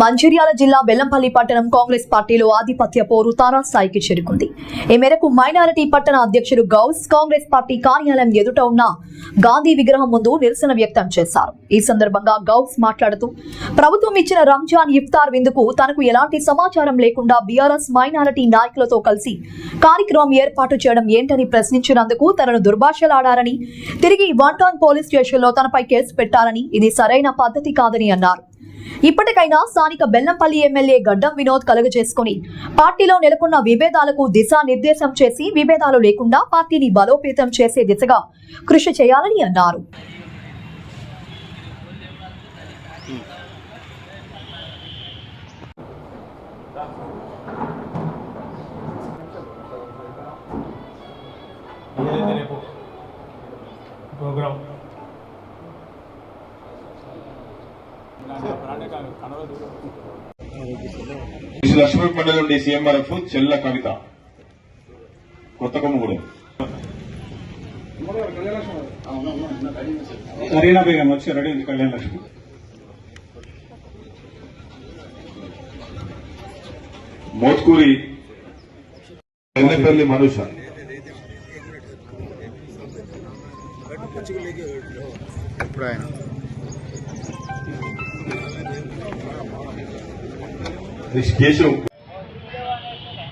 మంచిర్యాల జిల్లా బెల్లంపల్లి పట్టణం కాంగ్రెస్ పార్టీలో ఆధిపత్య పోరు తారాస్థాయికి చేరుకుంది. ఈ మేరకు మైనారిటీ పట్టణ అధ్యక్షుడు గౌస్ కాంగ్రెస్ పార్టీ కార్యాలయం ఎదుట ఉన్న గాంధీ విగ్రహం ముందు నిరసన వ్యక్తం చేశారు. ఈ సందర్భంగా గౌస్ మాట్లాడుతూ ప్రభుత్వం ఇచ్చిన రంజాన్ ఇఫ్తార్ విందుకు తనకు ఎలాంటి సమాచారం లేకుండా బీఆర్ఎస్ మైనారిటీ నాయకులతో కలిసి కార్యక్రమం ఏర్పాటు చేయడం ఏంటని ప్రశ్నించినందుకు తనను దుర్భాషలాడారని తిరిగి వన్ టౌన్ పోలీస్ స్టేషన్లో తనపై కేసు పెట్టారని ఇది సరైన పద్ధతి కాదని అన్నారు. ఇప్పటికైనా స్థానిక బెల్లంపల్లి ఎమ్మెల్యే గడ్డం వినోద్ కలుగజేసుకుని పార్టీలో నెలకొన్న విభేదాలకు దిశానిర్దేశం చేసి విభేదాలు లేకుండా పార్టీని బలోపేతం చేసే దిశగా కృషి చేయాలని అన్నారు. లక్ష్మీ మండలి నుండి సీఎంఆర్ఎఫ్ చెల్ల కవిత. కొత్త కొమ్మగూడెం సరైన బేగం వచ్చి రెడీ ఉంది కళ్యాణ్ లక్ష్మి. మోత్కూరి ఎన్నపల్లి మనుష. కేశవ్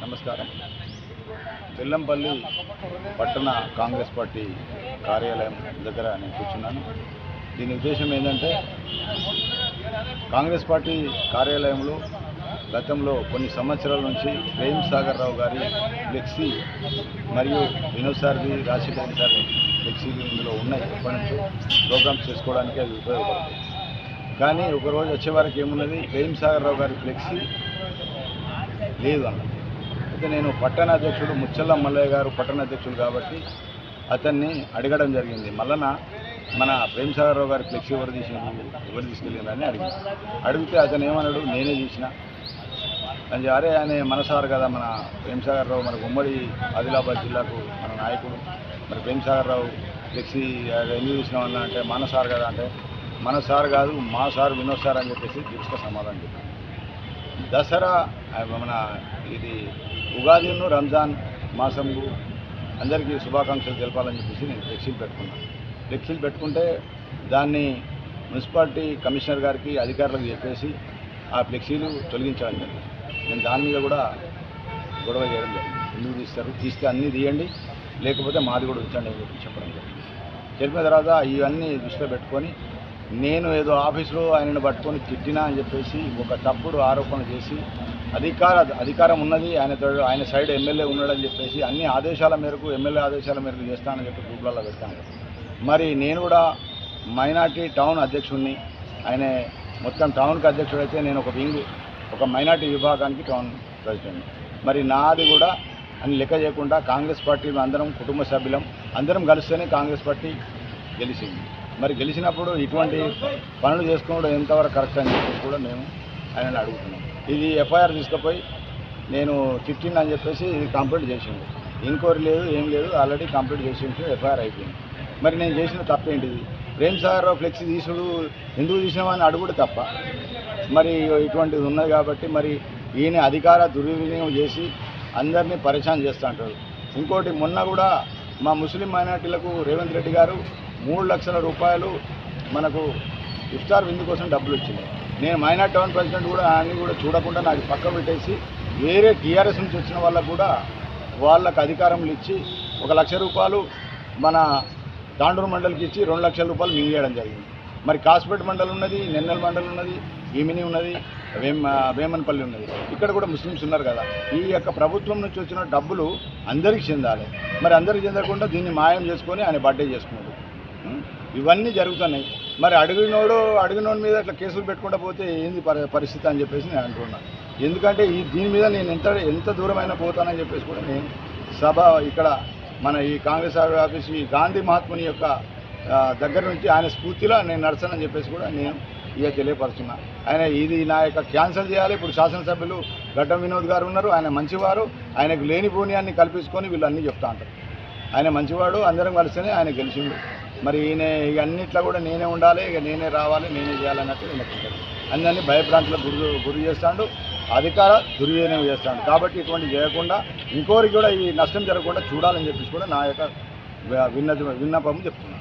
నమస్కారం. బెల్లంపల్లి పట్టణ కాంగ్రెస్ పార్టీ కార్యాలయం దగ్గర నేను కూర్చున్నాను. దీని ఉద్దేశం ఏంటంటే కాంగ్రెస్ పార్టీ కార్యాలయంలో గతంలో కొన్ని సంవత్సరాల నుంచి ప్రేమ్ సాగర్ రావు గారి ఫ్లెక్సీ మరియు వినోద్ సార్ది రాజశేఖర్ సార్ ఫ్లెక్సీలు ఇందులో ఉన్నాయి. ఎప్పటి నుంచో ప్రోగ్రామ్స్ చేసుకోవడానికి అవి ఉపయోగపడతాయి కానీ ఒకరోజు వచ్చే వరకు ఏమున్నది? ప్రేమ్ సాగర్ రావు గారి ఫ్లెక్సీ లేదు అన్న అయితే నేను పట్టణ అధ్యక్షుడు ముచ్చల్ల మల్లయ్య గారు పట్టణ అధ్యక్షుడు కాబట్టి అతన్ని అడగడం జరిగింది. మల్లన మన ప్రేమ్ గారి ఫ్లెక్సీ ఎవరు తీసినారు? ఎవరు తీసుకెళ్ళిందని అడిగింది. అడిగితే అతను ఏమన్నాడు? నేనే తీసిన. అని అరే అనే మనసారు కదా మన ప్రేమ్ రావు మన ఉమ్మడి ఆదిలాబాద్ జిల్లాకు మన నాయకుడు. మరి ప్రేమ్ రావు ఫ్లెక్సీ ఎందుకు తీసినామన్నా అంటే మన సార్ కదా అంటే మన సార్ కాదు మా సార్ వినోద్ సార్ అని చెప్పేసి తీసుకు సమాధానం చెప్పాను దసరా మన ఇది ఉగాదిను రంజాన్ మాసంకు అందరికీ శుభాకాంక్షలు తెలపాలని చెప్పేసి నేను ఫ్లెక్సీలు పెట్టుకున్నాను. ఫ్లెక్సీలు పెట్టుకుంటే దాన్ని మున్సిపాలిటీ కమిషనర్ గారికి అధికారులకు చెప్పేసి ఆ ఫ్లెక్సీలు తొలగించడం జరిగింది. నేను దాని మీద కూడా గొడవ చేయడం జరిగింది. ఎందుకు తీస్తారు? తీస్తే అన్నీ తీయండి లేకపోతే మాది కూడా ఉంచండి అని చెప్పి చెప్పడం జరిగింది. చెప్పిన తర్వాత ఇవన్నీ దృష్టిలో పెట్టుకొని నేను ఏదో ఆఫీసులో ఆయనను పట్టుకొని తిట్టినా అని చెప్పేసి ఒక తప్పుడు ఆరోపణ చేసి అధికార అధికారం ఉన్నది ఆయన ఆయన సైడ్ ఎమ్మెల్యే ఉన్నాడని చెప్పేసి అన్ని ఆదేశాల మేరకు ఎమ్మెల్యే ఆదేశాల మేరకు చేస్తానని చెప్పి గ్రూప్లలో పెట్టాను మరి నేను కూడా మైనార్టీ టౌన్ అధ్యక్షుడిని ఆయన మొత్తం టౌన్కి అధ్యక్షుడైతే నేను ఒక వింగ్ ఒక మైనార్టీ విభాగానికి టౌన్ ప్రెసిడెంట్. మరి నాది కూడా అని లెక్క చేయకుండా కాంగ్రెస్ పార్టీ అందరం కుటుంబ సభ్యులం అందరం కలిస్తేనే కాంగ్రెస్ పార్టీ గెలిచింది. మరి గెలిచినప్పుడు ఇటువంటి పనులు చేసుకోవడం ఎంతవరకు కరెక్ట్ అని చెప్పేసి కూడా మేము ఆయన అడుగుతున్నాం. ఇది ఎఫ్ఐఆర్ తీసుకుపోయి నేను తిట్టింది అని చెప్పేసి ఇది కంప్లీట్ చేసిండు. ఇంక్వైరీ లేదు ఏం లేదు ఆల్రెడీ కంప్లీట్ చేసిండు ఎఫ్ఐఆర్ అయిపోయింది. మరి నేను చేసిన తప్పేంటిది ప్రేమ్ సాగర్ ఫ్లెక్సీ తీసుడు ఎందుకు తీసినామని అడుగుడు తప్ప. మరి ఇటువంటిది ఉన్నది కాబట్టి మరి ఈయన అధికార దుర్వినియోగం చేసి అందరినీ పరిచయం చేస్తూ అంటారు ఇంకోటి మొన్న కూడా మా ముస్లిం మైనార్టీలకు రేవంత్ రెడ్డి గారు మూడు లక్షల రూపాయలు మనకు ఇఫ్తార్ విందు కోసం డబ్బులు వచ్చింది. నేను మైనార్టీ టౌన్ ప్రెసిడెంట్ కూడా ఆయన్ని కూడా చూడకుండా నాకు పక్క పెట్టేసి వేరే టీఆర్ఎస్ నుంచి వచ్చిన వాళ్ళకు కూడా వాళ్ళకు అధికారములు ఇచ్చి ఒక లక్ష రూపాయలు మన తాండూరు మండలికి ఇచ్చి రెండు లక్షల రూపాయలు మింగేయడం జరిగింది. మరి కాసుపేట మండలి ఉన్నది నెన్నెల మండలి ఉన్నది ఈమిని ఉన్నది వేమ వేమన్పల్లి ఉన్నది. ఇక్కడ కూడా ముస్లిమ్స్ ఉన్నారు కదా. ఈ యొక్క ప్రభుత్వం నుంచి వచ్చిన డబ్బులు అందరికీ చెందాలి. మరి అందరికీ చెందకుండా దీన్ని మాయం చేసుకొని ఆయన బర్త్డే చేసుకున్నాడు. ఇవన్నీ జరుగుతున్నాయి. మరి అడిగినోడు అడిగినోడి మీద ఇట్లా కేసులు పెట్టుకుంటా పోతే ఏంది పరి- పరిస్థితి అని చెప్పేసి నేను అంటున్నాను ఎందుకంటే ఈ దీని మీద నేను ఎంత ఎంత దూరమైనా పోతానని చెప్పేసి కూడా నేను సభ ఇక్కడ మన ఈ కాంగ్రెస్ ఆఫీస్ ఈ గాంధీ మహాత్ముని యొక్క దగ్గర నుంచి ఆయన స్ఫూర్తిలో నేను నడచానని చెప్పేసి కూడా నేను ఇక తెలియపరుచున్నా ఆయన ఇది నా యొక్క క్యాన్సిల్ చేయాలి. ఇప్పుడు శాసనసభ్యులు గడ్డం వినోద్ గారు ఉన్నారు. ఆయన మంచివారు. ఆయనకు లేని పుణ్యాన్ని కల్పించుకొని వీళ్ళు అన్నీ చెప్తా ఉంటారు. ఆయన మంచివాడు అందరం కలిసినే ఆయన గెలిచిండు. మరి ఈయన ఇక అన్నిట్లో కూడా నేనే ఉండాలి ఇక నేనే రావాలి నేనే చేయాలన్నట్టు ఈయనకుంటుంది అందరినీ భయప్రాంతాలకు గురి గురి చేస్తాడు అధికార దుర్వినియోగం చేస్తాడు. కాబట్టి ఇటువంటి చేయకుండా ఇంకోరికి కూడా ఈ నష్టం జరగకుండా చూడాలని చెప్పేసి కూడా నా యొక్క విన్నతి విన్నపం చెప్తున్నాను.